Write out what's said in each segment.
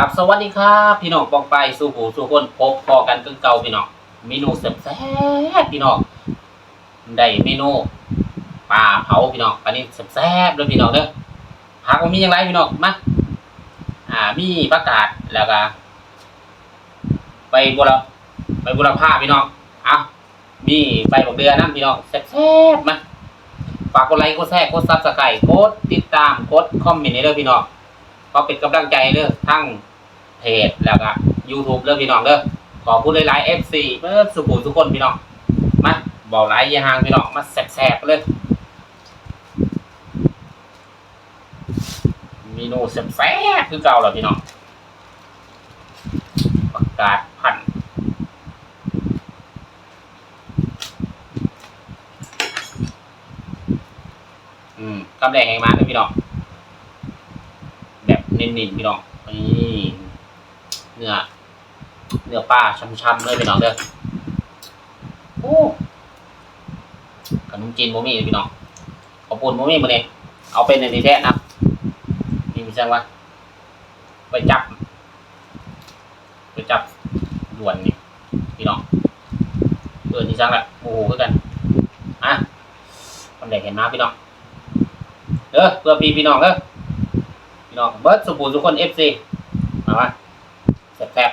ครับสวัสดีครับพี่น้องปองไปสู่หูสู่คนพบพอกันคือเก่าพี่น้องเมนูแซ่บๆพี่น้องได้เมนูปลาเผาพี่น้องอันนี้แซ่บๆเลยพี่น้องเด้อผักมันมีอย่างไรพี่น้องมาอ่ามีประกาศแล้วก็ไปบุรไปบุรพาพี่น้องเอามีใบบอกเดือนนะพี่น้องแซ่บๆมาฝากกดไลค์กดแชร์กดซับสไครต์กดติดตามกดคอมเมนต์ให้เด้อพี่น้องก็เป็นกำลังใจเด้อทั้ง เพจแล้วก็ YouTube เด้อพี่น้องเด้อขอบคุณหลายๆ FC เพื่อสุขุมทุกคนพี่น้องมาบอกหลายอยาห่างพี่น้องมาแสบๆเลยเมนูแซ่บๆคือเก่าแล้วพี่น้องประกาศพันอืมกำแดงแห่งมาเด้อพี่น้องแบบเน้นๆพี่น้องนี่ เนื้อเนื้อปลาช้ำๆเลยพี่น้องเด้อโอ้ขนมจีนโมมี่พี่น้องขอบคุณโมมี่มาเองเอาเป็นในดีแท้นะนี่มีจังวะไปจับไปจับด่วนนี่พี่น้องเปิดนี่จังละโอ้โหคือกันอะคนเด็กเห็นมาพี่น้องเด้อเพื่อพี่พี่น้องเด้อพี่น้องเบิร์ดสุบูรณ์ทุกคนเอฟซีมามา แซ่บ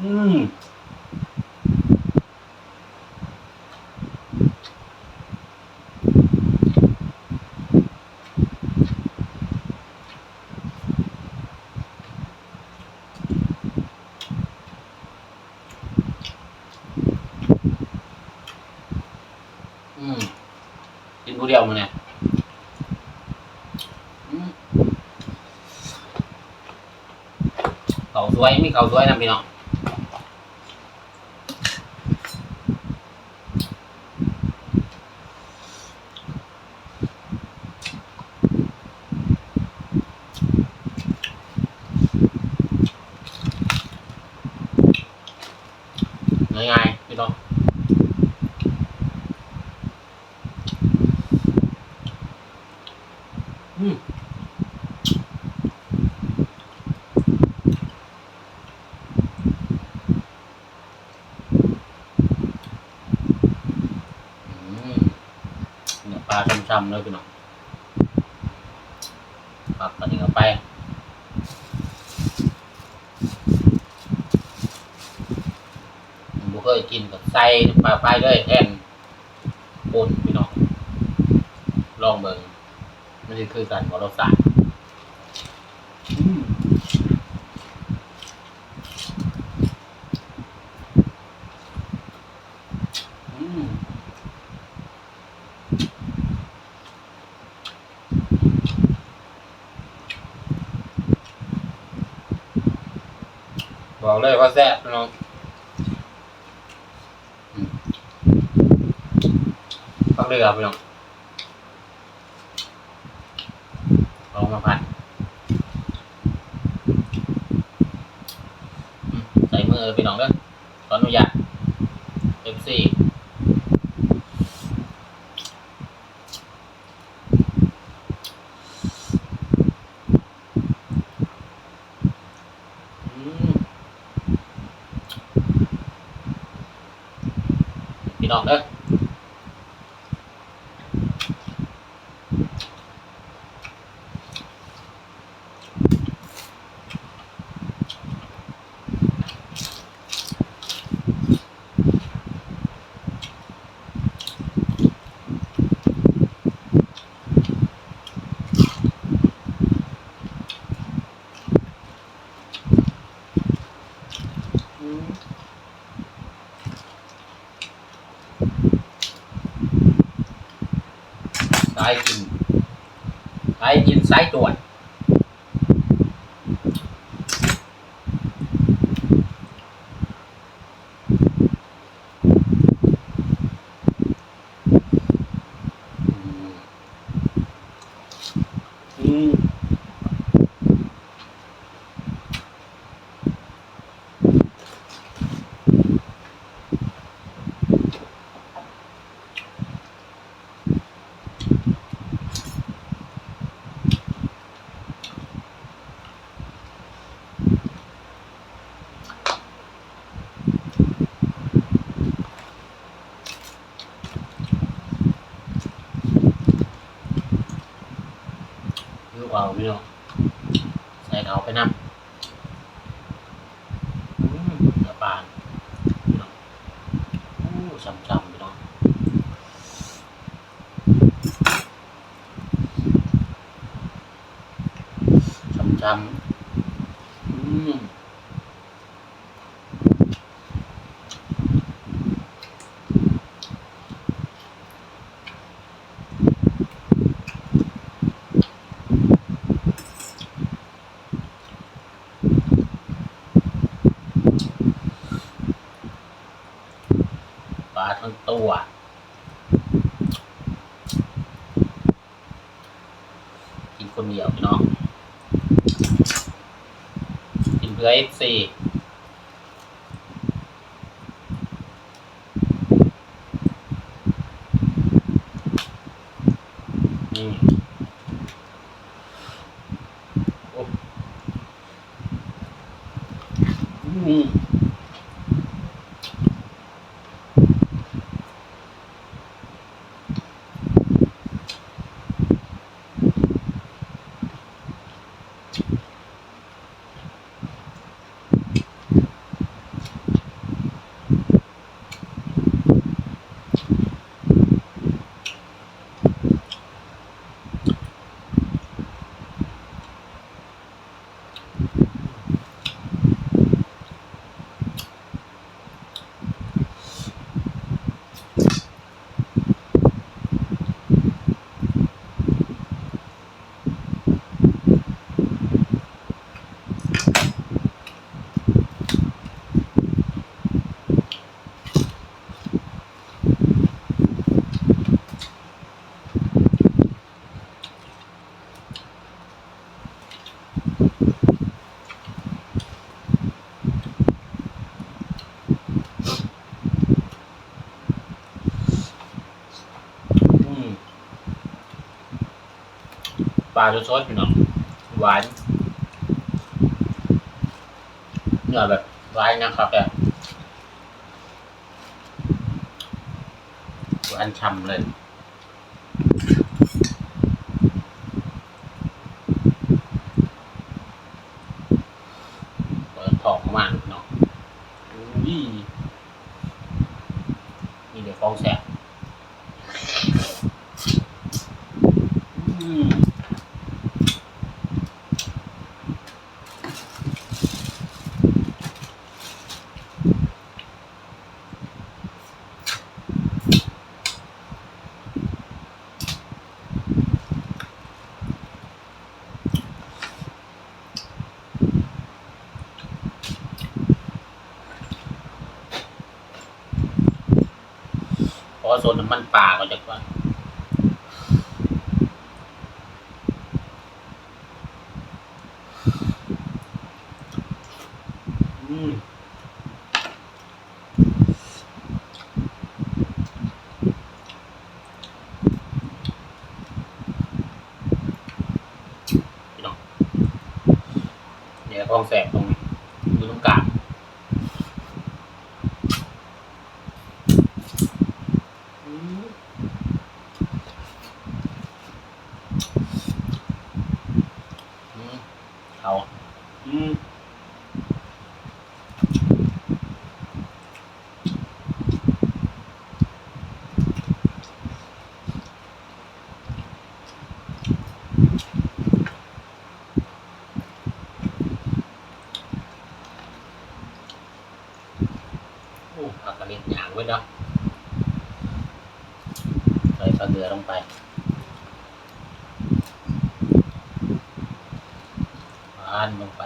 อืมอืมกินผู้เดียวมึงเนี่ยอืมเขาส วยมีเขาสวยนะพี่น้องง่ายๆพี่น้องอืมอืมเนื้ำเลยพี่น้องปักกระดิ่งเข้าไปผมบ่เคยกินกับไส่ปลาไปเลยแทนปนพี่น้อง ลองเบิ่งมันคือการบรสชาติ บอกเลยว่าแซ่บพี่น้องอืมฟังเลยครับพี่น้องลองมาพันใส่มือไปหน่องเด้อขออนุญาตเอฟซีม พี่น้องเด้อ อืมสายกิน สายตรวจอืม อ เขาพี่น้องใส่เขาไปน้ำอืมเนื้อปลาพี่น้อง จำๆพี่น้องช้ำๆอืม ปลาทั้งตัว กิน คนเดียวพี่น้องกินเพื่อเอฟซีนี่โอ้อืม อืมป ลาสดๆพี่น้องหวานเนื้อแบบหวานนะครับแบบหวานฉ่ำเลย เปิดทองมากพี่น้องอุ้ยนี่เดี๋ยวฟองแสบอืม เพราะว่าโซนน้ำมันปลาก็จะก่อนอืมพี่น้องเดี๋ยวกองแสบตรงอยู่ตรงกลาง อืมอืมเอาอืม โอ้ผักกระเด็นหยางไว้เนาะใส่ข้าเดือลงไปอ่านลงไป